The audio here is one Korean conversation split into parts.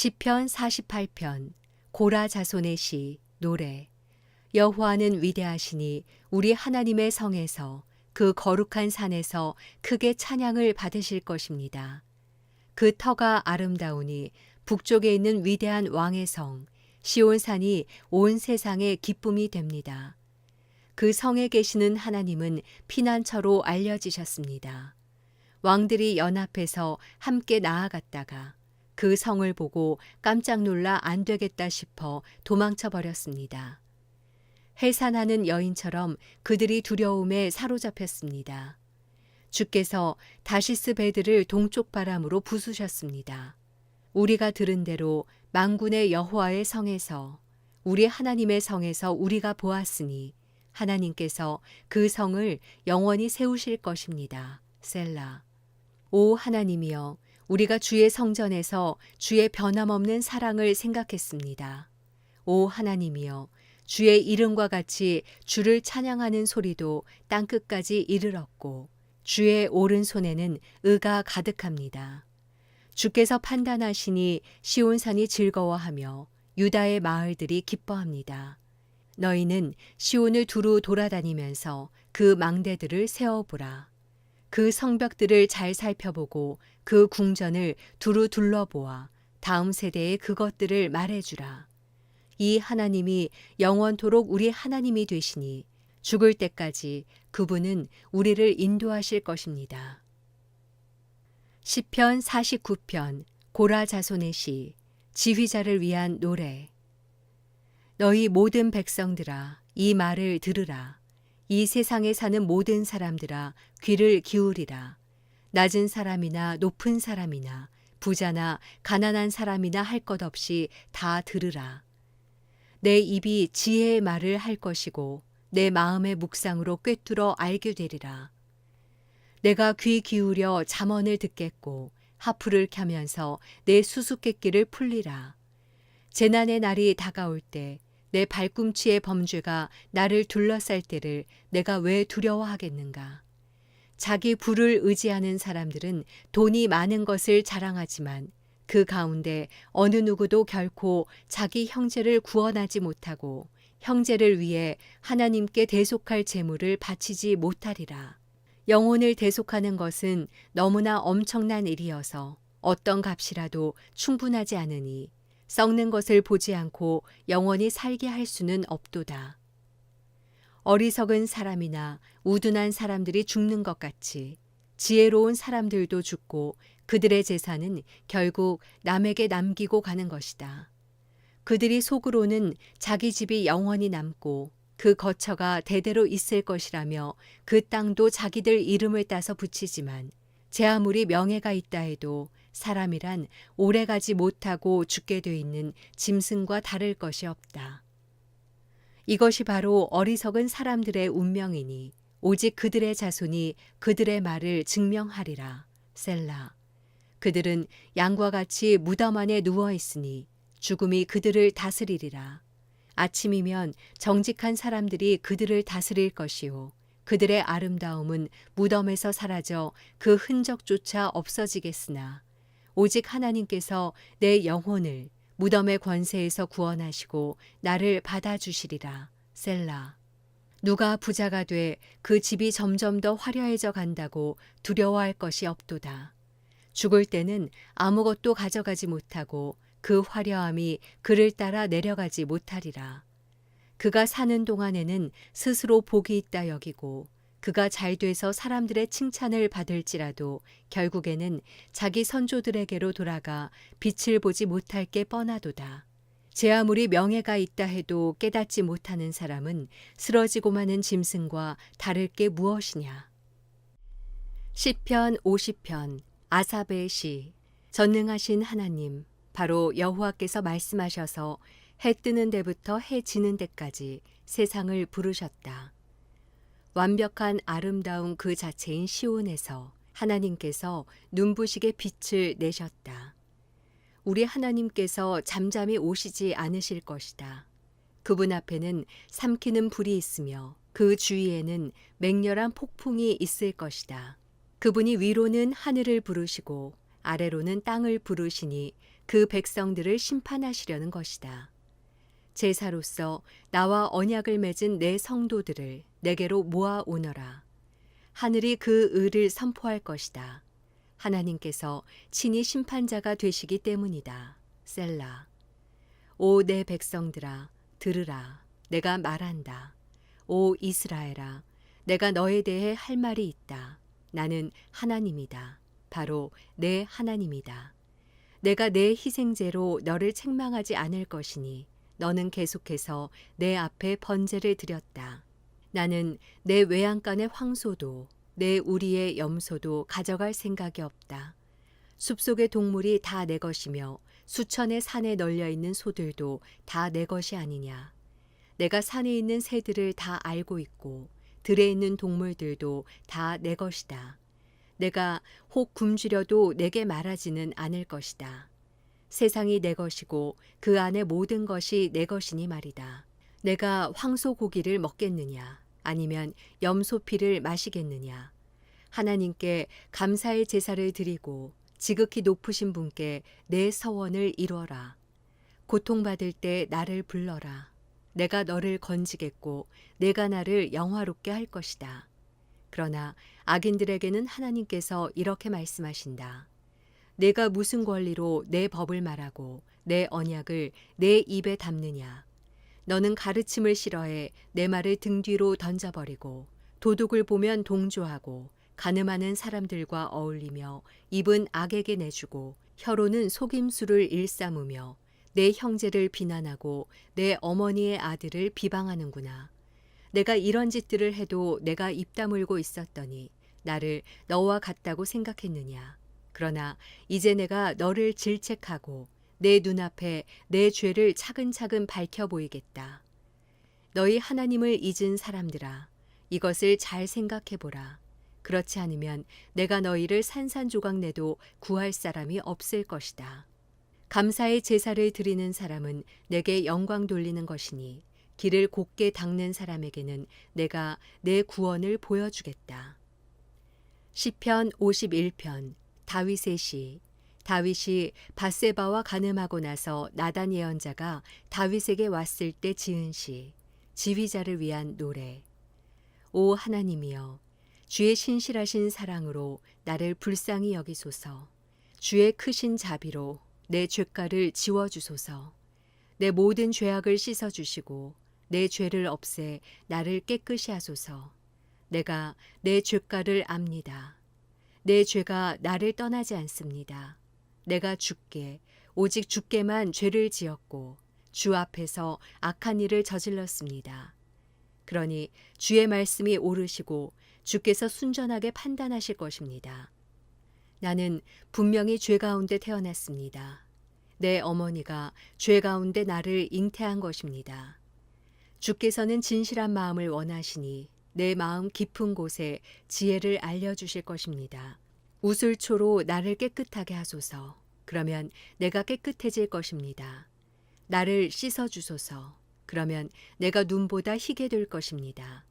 시편 48편 고라 자손의 시 노래 여호와는 위대하시니 우리 하나님의 성에서 그 거룩한 산에서 크게 찬양을 받으실 것입니다. 그 터가 아름다우니 북쪽에 있는 위대한 왕의 성 시온산이 온 세상의 기쁨이 됩니다. 그 성에 계시는 하나님은 피난처로 알려지셨습니다. 왕들이 연합해서 함께 나아갔다가 그 성을 보고 깜짝 놀라 안 되겠다 싶어 도망쳐 버렸습니다. 해산하는 여인처럼 그들이 두려움에 사로잡혔습니다. 주께서 다시스 배들을 동쪽 바람으로 부수셨습니다. 우리가 들은 대로 망군의 여호와의 성에서 우리 하나님의 성에서 우리가 보았으니 하나님께서 그 성을 영원히 세우실 것입니다. 셀라. 오 하나님이여 우리가 주의 성전에서 주의 변함없는 사랑을 생각했습니다. 오 하나님이여 주의 이름과 같이 주를 찬양하는 소리도 땅 끝까지 이르렀고 주의 오른손에는 의가 가득합니다. 주께서 판단하시니 시온산이 즐거워하며 유다의 마을들이 기뻐합니다. 너희는 시온을 두루 돌아다니면서 그 망대들을 세워보라. 그 성벽들을 잘 살펴보고 그 궁전을 두루 둘러보아 다음 세대에 그것들을 말해주라. 이 하나님이 영원토록 우리 하나님이 되시니 죽을 때까지 그분은 우리를 인도하실 것입니다. 시편 49편 고라 자손의 시 지휘자를 위한 노래 너희 모든 백성들아 이 말을 들으라 이 세상에 사는 모든 사람들아 귀를 기울이라 낮은 사람이나 높은 사람이나 부자나 가난한 사람이나 할 것 없이 다 들으라 내 입이 지혜의 말을 할 것이고 내 마음의 묵상으로 꿰뚫어 알게 되리라. 내가 귀 기울여 잠언을 듣겠고 하프를 켜면서 내 수수께끼를 풀리라. 재난의 날이 다가올 때 내 발꿈치의 범죄가 나를 둘러쌀 때를 내가 왜 두려워하겠는가? 자기 부를 의지하는 사람들은 돈이 많은 것을 자랑하지만 그 가운데 어느 누구도 결코 자기 형제를 구원하지 못하고 형제를 위해 하나님께 대속할 재물을 바치지 못하리라. 영혼을 대속하는 것은 너무나 엄청난 일이어서 어떤 값이라도 충분하지 않으니 썩는 것을 보지 않고 영원히 살게 할 수는 없도다. 어리석은 사람이나 우둔한 사람들이 죽는 것 같이 지혜로운 사람들도 죽고 그들의 재산은 결국 남에게 남기고 가는 것이다. 그들이 속으로는 자기 집이 영원히 남고 그 거처가 대대로 있을 것이라며 그 땅도 자기들 이름을 따서 붙이지만 제 아무리 명예가 있다 해도 사람이란 오래가지 못하고 죽게 돼 있는 짐승과 다를 것이 없다. 이것이 바로 어리석은 사람들의 운명이니 오직 그들의 자손이 그들의 말을 증명하리라. 셀라. 그들은 양과 같이 무덤 안에 누워 있으니 죽음이 그들을 다스리리라. 아침이면 정직한 사람들이 그들을 다스릴 것이요. 그들의 아름다움은 무덤에서 사라져 그 흔적조차 없어지겠으나 오직 하나님께서 내 영혼을 무덤의 권세에서 구원하시고 나를 받아주시리라. 셀라. 누가 부자가 돼 그 집이 점점 더 화려해져 간다고 두려워할 것이 없도다. 죽을 때는 아무것도 가져가지 못하고 그 화려함이 그를 따라 내려가지 못하리라. 그가 사는 동안에는 스스로 복이 있다 여기고 그가 잘 돼서 사람들의 칭찬을 받을지라도 결국에는 자기 선조들에게로 돌아가 빛을 보지 못할 게 뻔하도다. 제 아무리 명예가 있다 해도 깨닫지 못하는 사람은 쓰러지고 마는 짐승과 다를 게 무엇이냐. 시편 50편 아사베의 시 전능하신 하나님 바로 여호와께서 말씀하셔서 해 뜨는 데부터 해 지는 데까지 세상을 부르셨다. 완벽한 아름다운 그 자체인 시온에서 하나님께서 눈부시게 빛을 내셨다. 우리 하나님께서 잠잠히 오시지 않으실 것이다. 그분 앞에는 삼키는 불이 있으며 그 주위에는 맹렬한 폭풍이 있을 것이다. 그분이 위로는 하늘을 부르시고 아래로는 땅을 부르시니 그 백성들을 심판하시려는 것이다. 제사로서 나와 언약을 맺은 내 성도들을 내게로 모아 오너라. 하늘이 그 의를 선포할 것이다. 하나님께서 친히 심판자가 되시기 때문이다. 셀라. 오 내 백성들아 들으라. 내가 말한다. 오 이스라엘아 내가 너에 대해 할 말이 있다. 나는 하나님이다. 바로 내 하나님이다. 내가 내 희생제로 너를 책망하지 않을 것이니 너는 계속해서 내 앞에 번제를 드렸다. 나는 내 외양간의 황소도 내 우리의 염소도 가져갈 생각이 없다. 숲속의 동물이 다 내 것이며 수천의 산에 널려 있는 소들도 다 내 것이 아니냐. 내가 산에 있는 새들을 다 알고 있고 들에 있는 동물들도 다 내 것이다. 내가 혹 굶주려도 내게 말하지는 않을 것이다. 세상이 내 것이고 그 안에 모든 것이 내 것이니 말이다. 내가 황소 고기를 먹겠느냐 아니면 염소 피를 마시겠느냐 하나님께 감사의 제사를 드리고 지극히 높으신 분께 내 서원을 이루어라. 고통받을 때 나를 불러라. 내가 너를 건지겠고 내가 나를 영화롭게 할 것이다. 그러나 악인들에게는 하나님께서 이렇게 말씀하신다. 내가 무슨 권리로 내 법을 말하고 내 언약을 내 입에 담느냐. 너는 가르침을 싫어해 내 말을 등 뒤로 던져버리고 도둑을 보면 동조하고 가늠하는 사람들과 어울리며 입은 악에게 내주고 혀로는 속임수를 일삼으며 내 형제를 비난하고 내 어머니의 아들을 비방하는구나. 내가 이런 짓들을 해도 내가 입 다물고 있었더니 나를 너와 같다고 생각했느냐. 그러나 이제 내가 너를 질책하고 내 눈앞에 내 죄를 차근차근 밝혀 보이겠다. 너희 하나님을 잊은 사람들아, 이것을 잘 생각해 보라. 그렇지 않으면 내가 너희를 산산조각 내도 구할 사람이 없을 것이다. 감사의 제사를 드리는 사람은 내게 영광 돌리는 것이니 길을 곧게 닦는 사람에게는 내가 내 구원을 보여주겠다. 시편 51편 다윗의 시 다윗이 바세바와 가늠하고 나서 나단 예언자가 다윗에게 왔을 때 지은 시 지휘자를 위한 노래. 오 하나님이여 주의 신실하신 사랑으로 나를 불쌍히 여기소서. 주의 크신 자비로 내 죄가를 지워 주소서. 내 모든 죄악을 씻어 주시고 내 죄를 없애 나를 깨끗이 하소서. 내가 내 죄가를 압니다 내 죄가 나를 떠나지 않습니다 내가 죽게 오직 죽게만 죄를 지었고 주 앞에서 악한 일을 저질렀습니다. 그러니 주의 말씀이 오르시고 주께서 순전하게 판단하실 것입니다. 나는 분명히 죄 가운데 태어났습니다. 내 어머니가 죄 가운데 나를 잉태한 것입니다. 주께서는 진실한 마음을 원하시니 내 마음 깊은 곳에 지혜를 알려주실 것입니다. 우슬초로 나를 깨끗하게 하소서. 그러면 내가 깨끗해질 것입니다. 나를 씻어 주소서. 그러면 내가 눈보다 희게 될 것입니다.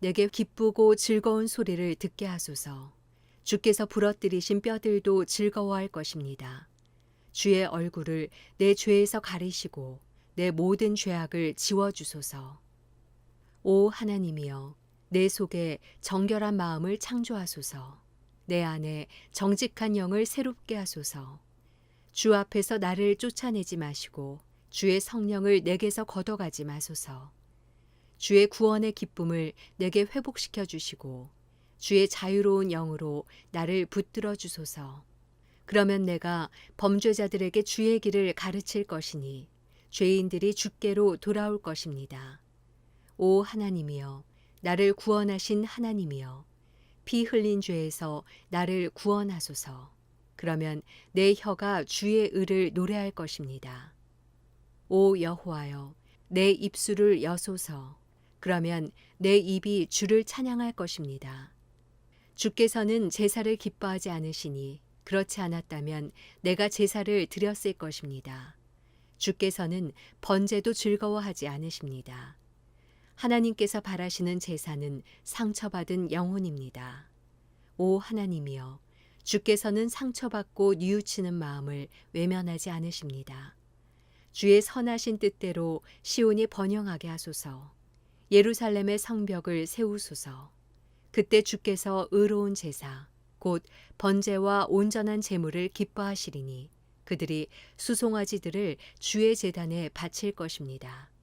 내게 기쁘고 즐거운 소리를 듣게 하소서. 주께서 부러뜨리신 뼈들도 즐거워할 것입니다. 주의 얼굴을 내 죄에서 가리시고 내 모든 죄악을 지워 주소서. 오 하나님이여, 내 속에 정결한 마음을 창조하소서. 내 안에 정직한 영을 새롭게 하소서. 주 앞에서 나를 쫓아내지 마시고 주의 성령을 내게서 걷어가지 마소서. 주의 구원의 기쁨을 내게 회복시켜 주시고 주의 자유로운 영으로 나를 붙들어 주소서. 그러면 내가 범죄자들에게 주의 길을 가르칠 것이니 죄인들이 주께로 돌아올 것입니다. 오 하나님이여, 나를 구원하신 하나님이여, 피 흘린 죄에서 나를 구원하소서. 그러면 내 혀가 주의 의를 노래할 것입니다. 오 여호와여, 내 입술을 여소서. 그러면 내 입이 주를 찬양할 것입니다. 주께서는 제사를 기뻐하지 않으시니 그렇지 않았다면 내가 제사를 드렸을 것입니다. 주께서는 번제도 즐거워하지 않으십니다. 하나님께서 바라시는 제사는 상처받은 영혼입니다. 오 하나님이여, 주께서는 상처받고 뉘우치는 마음을 외면하지 않으십니다. 주의 선하신 뜻대로 시온이 번영하게 하소서. 예루살렘의 성벽을 세우소서. 그때 주께서 의로운 제사 곧 번제와 온전한 제물을 기뻐하시리니 그들이 수송아지들을 주의 제단에 바칠 것입니다.